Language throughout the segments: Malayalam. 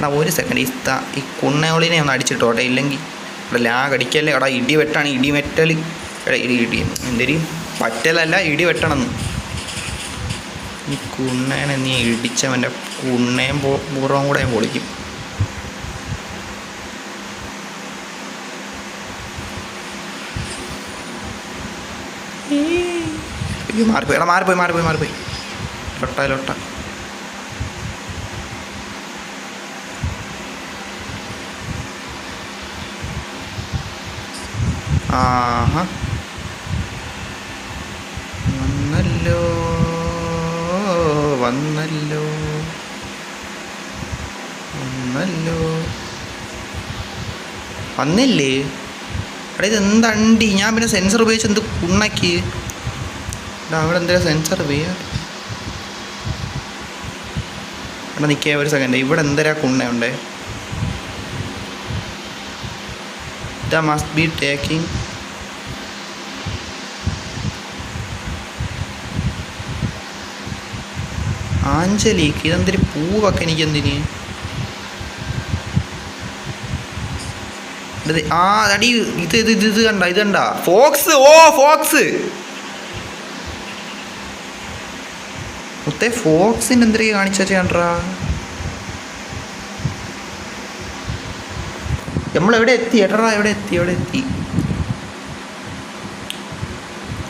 എടാ ഒരു സെക്കൻഡ് ഈ ഈ കുണ്ണയോളിനെ ഒന്ന് അടിച്ചിട്ടോട്ടെ ഇല്ലെങ്കിൽ ഇവിടെ ലാഗ് അടിക്കല്ലേ. എടാ ഇടി വെട്ടാണ്. ഇടി മെറ്റൽ എടാ ഇടി ഇടി. എന്തൊരു? പറ്റലല്ല ഇടി വെട്ടണം ഈ കുണ്ണേനെ നീ ഇടിച്ചവന്റെ കുണ്ണയും പൂർവം കൂടെ ഞാൻ പൊളിക്കും. മാറിപ്പോയി. എടാ മാറിപ്പോയി മാറിപ്പോയി മാറിപ്പോയി. ലൊട്ട ലൊട്ട. ആഹാ. വന്നല്ലോ വന്നല്ലോ വന്നല്ലോ. വന്നില്ലേ? അവിടെ ഇത് എന്തണ്ടി ഞാൻ പിന്നെ സെൻസർ ഉപയോഗിച്ച് എന്ത് കുണ്ണാക്കി? അവിടെ എന്തെങ്കിലും സെൻസർ ഉപയോഗിക്കാം എടാ നിൽക്കേ ഒരു സെക്കൻഡ് ഇവിടെ എന്തരാ കുണ്ണയുണ്ടേ ദ മസ്റ്റ് ബി ടേക്കിംഗ് ആഞ്ചലിക്ക് ഇതെന്തൊരു പൂവൊക്കെ എനിക്ക് എന്തിന് ആ അടി ഇത് ഇത് ഇത് ഇത് കണ്ട ഇത് കണ്ട. ഫോക്സ് ഓ ഫോക്സ്. മുത്തേ ഫോക്സിന്റെ എന്തൊക്കെ കാണിച്ചാച്ച കണ്ടാ നമ്മളെവിടെ എത്തി? എടറാ എവിടെ എത്തി? എവിടെ എത്തി?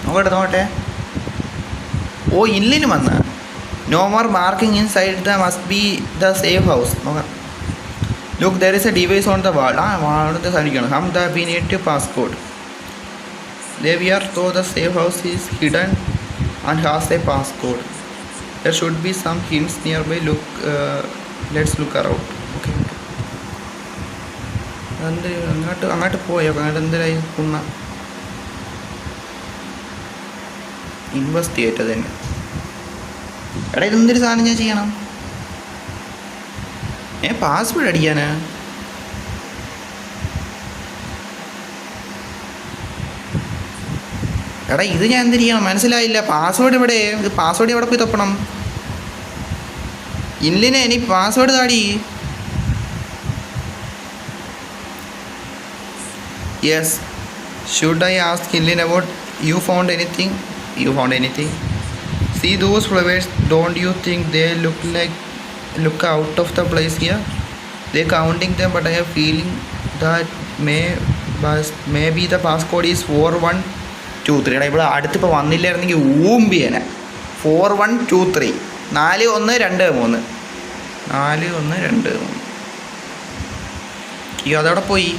നോക്കട്ടെ നോക്കട്ടെ. ഓ ഇല്ലിന് വന്ന. More marking inside the must be the safe house നോക്കാം look there is a device on the wall ആ വാളത്തെ സാധിക്കണം ഹം the be need to passport the we are though the safe house is hidden and has a passport there should be some hints nearby look let's look around okay എന്ത് അങ്ങോട്ട് അങ്ങോട്ട് പോയോ? അങ്ങോട്ട് എന്തിനായി കുണ്ണ ഇൻവെസ്റ്റിഗേറ്റ് തന്നെ. എടാ ഇതെന്തൊരു സാധനം ഞാൻ ചെയ്യണം? ഏ പാസ്വേഡ് അടിക്കാനാ? എടാ ഇത് ഞാൻ എന്ത് ചെയ്യണം? മനസ്സിലായില്ല. പാസ്വേഡ് ഇവിടെ ഇത് പാസ്വേഡ് എവിടെ പോയി തപ്പണം? ഇല്ലിനെ ഇനി പാസ്വേഡ് താടി. Yes should I ask ഇല്ലിൻ about you found anything you found anything See those flowers, don't you think they look like look out of the place here? They're counting them, but I have feeling that may maybe the passcode is four one two three എടാ ഇവിടെ അടുത്തിപ്പോൾ വന്നില്ലായിരുന്നെങ്കിൽ ഊമ്പിയേനെ ഫോർ വൺ ടു ത്രീ നാല് ഒന്ന് രണ്ട് മൂന്ന് നാല് ഒന്ന് രണ്ട് മൂന്ന് അയ്യോ അതവിടെ പോയി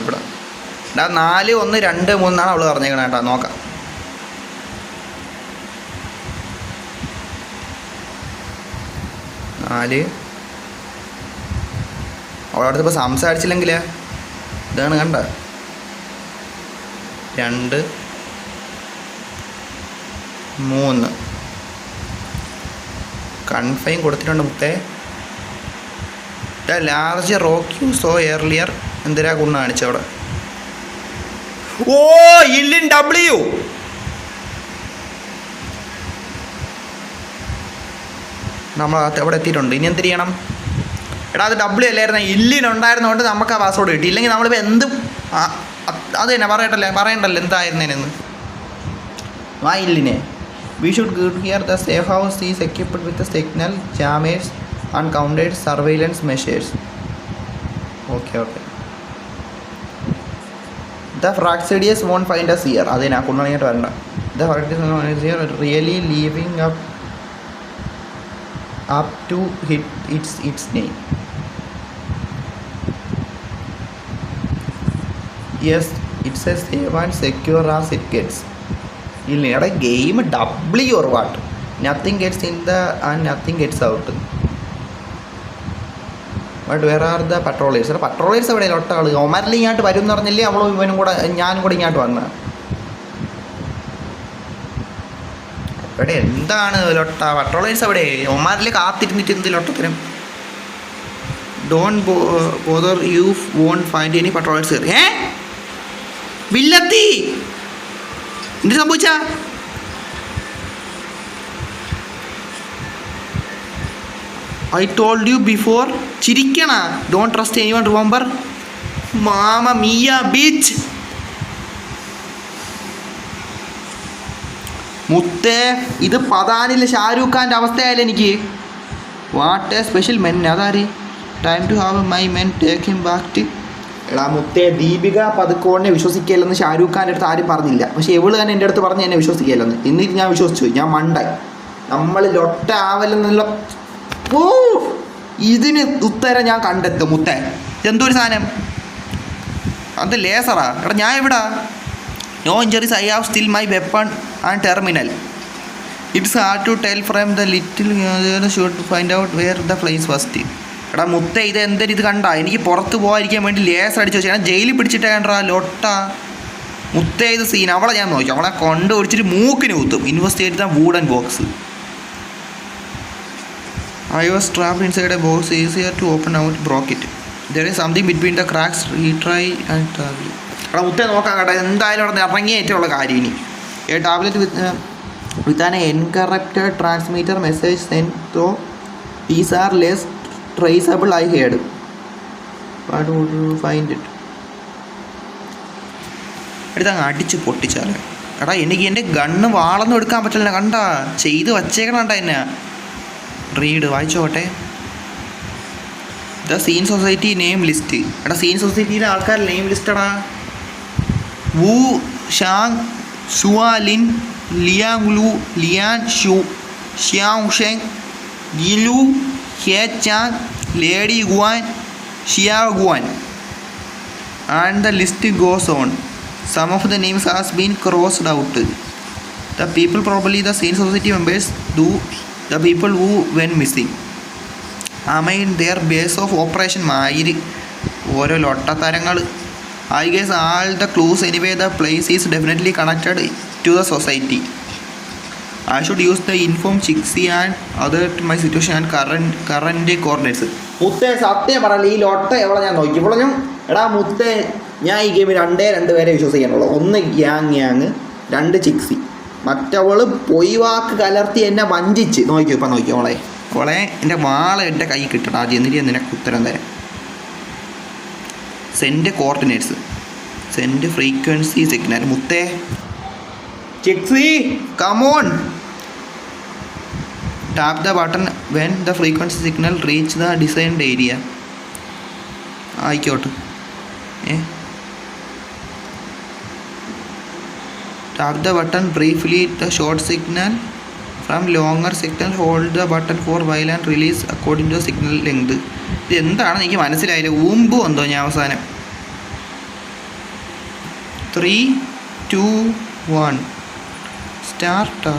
ഇവിടെ എടാ നാല് ഒന്ന് രണ്ട് മൂന്നാണ് അവൾ പറഞ്ഞേക്കണേ കേട്ടോ. നോക്കാം. നാല്. അവളടുത്ത് ഇപ്പോൾ സംസാരിച്ചില്ലെങ്കിൽ ഇതാണ് കണ്ട. രണ്ട്. മൂന്ന്. കൺഫൈൻ കൊടുത്തിട്ടുണ്ട് മുത്തേ. ലാർജ് റോക്യൂ സോ എർലിയർ എന്തിനാ കൊണ്ട് കാണിച്ചവിടെ ഓ ഇല്ലിൻ ഡബ്ല്യു നമ്മൾ അത് എവിടെ എത്തിയിട്ടുണ്ട്? ഇനി എന്ത് ചെയ്യണം? എടാ അത് ഡബ്ല്യു അല്ലായിരുന്നു ഇല്ലിൻ ഉണ്ടായിരുന്നതുകൊണ്ട് നമുക്ക് ആ പാസ്വേഡ് കിട്ടി. ഇല്ലെങ്കിൽ നമ്മളിപ്പോൾ എന്ത് അത് തന്നെ പറയട്ടല്ലേ പറയണ്ടല്ലോ എന്തായിരുന്നേനെന്ന്. ആ ഇല്ലിനെ. We should good here the safe house is equipped with signal jammers and counted surveillance measures okay okay the ഫ്രാക്സിഡിയസ് won't find us here ഞാൻ കൊണ്ടുവന്നിട്ട് വരണ്ട. The ഫ്രാക്സിഡിയസ് are really living up up to hit its its name yes it's a save and secure as it gets ഇല്ല എടാ game W or what nothing gets in the and nothing gets out but where are the patrollers patrollers എവിടെ ഒട്ട ആൾ ഒമാരിൽ ഇങ്ങോട്ട് വരും എന്ന് പറഞ്ഞില്ലേ? അവളും ഇവനും കൂടെ ഞാനും കൂടെ ഇങ്ങോട്ട് വന്ന. എവിടെ? എന്താണ് ലൊട്ട? പട്രോളേഴ്സ് എവിടെ? ഒമാരിൽ കാത്തിരുന്നിട്ട് എന്ത് ലൊട്ടത്തിനും? Don't bother you won't find any patrollers ഏ? വില്ലത്തി! എന്ത് സംഭവിച്ച? ഐ ടോൾഡ് യു ബിഫോർ ചിരിക്കണ. Don't trust anyone remember മാമ മിയ ബീച്ച് മുത്തേ ഇത് പതാനിലെ ഷാരൂഖ് ഖാന്റെ അവസ്ഥയായാലും എനിക്ക്? What a special men Athar? Time to have my men take him back to എടാ മുത്തേ ദീപിക പതുക്കോണിനെ വിശ്വസിക്കില്ലെന്ന് ഷാരൂഖ് ഖാന്റെ അടുത്ത് ആരും പറഞ്ഞില്ല. പക്ഷേ ഇവൾ തന്നെ എന്റെ അടുത്ത് പറഞ്ഞ് എന്നെ വിശ്വസിക്കില്ലെന്ന് എന്നിട്ട് ഞാൻ വിശ്വസിച്ചു ഞാൻ മണ്ടായി. നമ്മൾ ലൊട്ട ആവലെന്നുള്ള ഓ ഇതിന് ഉത്തരം ഞാൻ കണ്ടെത്തും മുത്തേ. എന്തൊരു സാധനം. അത് ലേസറാ. എടാ ഞാൻ എവിടാ? No injuries I have still my weapon and terminal it's hard to tell from the little should find out where the place first എടാ മുത്ത ഇത് എന്തൊരു ഇത് കണ്ട? എനിക്ക് പുറത്ത് പോകാതിരിക്കാൻ വേണ്ടി ലേസർ അടിച്ച് വെച്ചാൽ ജയിലിൽ പിടിച്ചിട്ട് കണ്ടാ ലൊട്ട. മുത്ത ഇത് സീൻ അവളെ ഞാൻ നോക്കി. അവളെ കൊണ്ട് ഒടിച്ചിട്ട് മൂക്കിന് കുത്തും. Invest the wooden box I was trapped inside a box easier to open out broke it there is something between the cracks retry and travel എടാ മുത്തേ നോക്കാം കേട്ടോ എന്തായാലും അവിടെ ഇറങ്ങിയേറ്റുള്ള കാര്യം ഇനി. A tablet with with an encrypted transmitter message sent though these are less traceable I heard but find it എടുത്തങ്ങ് അടിച്ച് പൊട്ടിച്ചാലോ. എടാ എനിക്ക് എന്റെ ഗണ്ണ് വാളൊന്നും എടുക്കാൻ പറ്റില്ല കണ്ട. ചെയ്ത് വച്ചേക്കണം വച്ചേക്കണണ്ട എന്നെ. Read വായിച്ചോട്ടെ. The scene society name list. എടാ സീൻ സൊസൈറ്റിയിലെ ആൾക്കാർ name ലിസ്റ്റടാ Wu Zhang Xualin Liang Lu Lian Shu Xiang Sheng Lu He Chan lady Guan Xia Guan. And the list goes on some of the names has been crossed out the people probably the scene society members do the people who went missing. Am I in their base of operation മായിരി. ഓരോ ലൊട്ടത്തരങ്ങൾ I guess all the clues anyway the place is definitely connected to the society I should use the inform Chixi and other to my situation and current current coordinates മുത്തേ സത്യം പറയല്ല ഈ ലൊട്ട എവിടെ ഞാൻ നോക്കി? ഇവിടെ ഞാൻ എടാ മുത്തേ ഞാൻ ഈ ഗെയിമിൽ രണ്ടേ രണ്ട് പേരെ വിശ്വസിക്കാനുള്ളൂ. ഒന്ന് ഗ്യാങ് ഗ്യാങ് രണ്ട് ചിക്സി മറ്റവൾ പൊയ് വാക്ക് കലർത്തി എന്നെ വഞ്ചിച്ച്. നോക്കിയോ ഇപ്പം നോക്കിയോ അവളെ അവളെ എന്റെ വാള എന്റെ കൈ കിട്ടണം ആദ്യം. എന്നിട്ട് ഞാൻ നിനക്ക് ഉത്തരം തരാം. Sent coordinates. Sent frequency signal. മുത്തേ. Chixi. Come on tap the button when the frequency signal reach the designed area ആയിക്കോട്ടെ. Tap the button briefly the short signal from longer signal hold the button for while and release according to signal length ഇത് എന്താണെന്ന് എനിക്ക് മനസ്സിലായില്ല. ഊമ്പ് എന്തോ ഞാൻ അവസാനം? ത്രീ ടു വൺ സ്റ്റാർട്ട്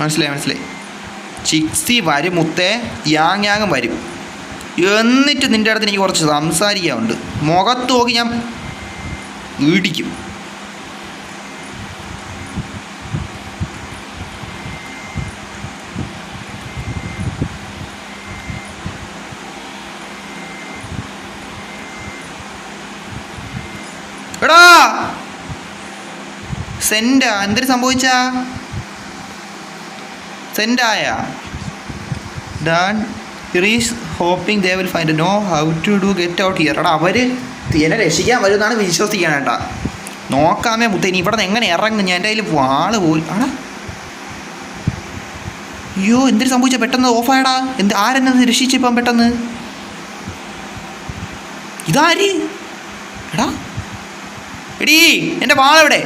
മനസ്സിലായി മനസ്സിലായി. ചിക്സി വരും മുത്തേ യാങ് യാങ്ങും വരും. എന്നിട്ട് നിന്റെ അടുത്ത് എനിക്ക് കുറച്ച് സംസാരിക്കാറുണ്ട് മുഖത്ത് നോക്കി ഞാൻ ഇടിക്കും എടാ! സംഭവിച്ചാ? സെൻഡായ. Dan Rees hoping they will find no how to do get out here എടാ അവർ എന്നെ രക്ഷിക്കാൻ വരുമെന്നാണ് വിശ്വസിക്കാൻ കേട്ടാ നോക്കാമേ മുത്ത ഇനി ഇവിടെ നിന്ന് എങ്ങനെ ഇറങ്ങും? ഞാൻ എന്റെ കയ്യിൽ വാൾ പോലും ആടാ അയ്യോ എന്തിനു സംഭവിച്ച? പെട്ടെന്ന് ഓഫായടാ എന്ത് ആരെന്നെ രക്ഷിച്ചിപ്പം പെട്ടെന്ന്? ഇതാര്? എടാ. എടീ എന്റെ വാളെവിടെ?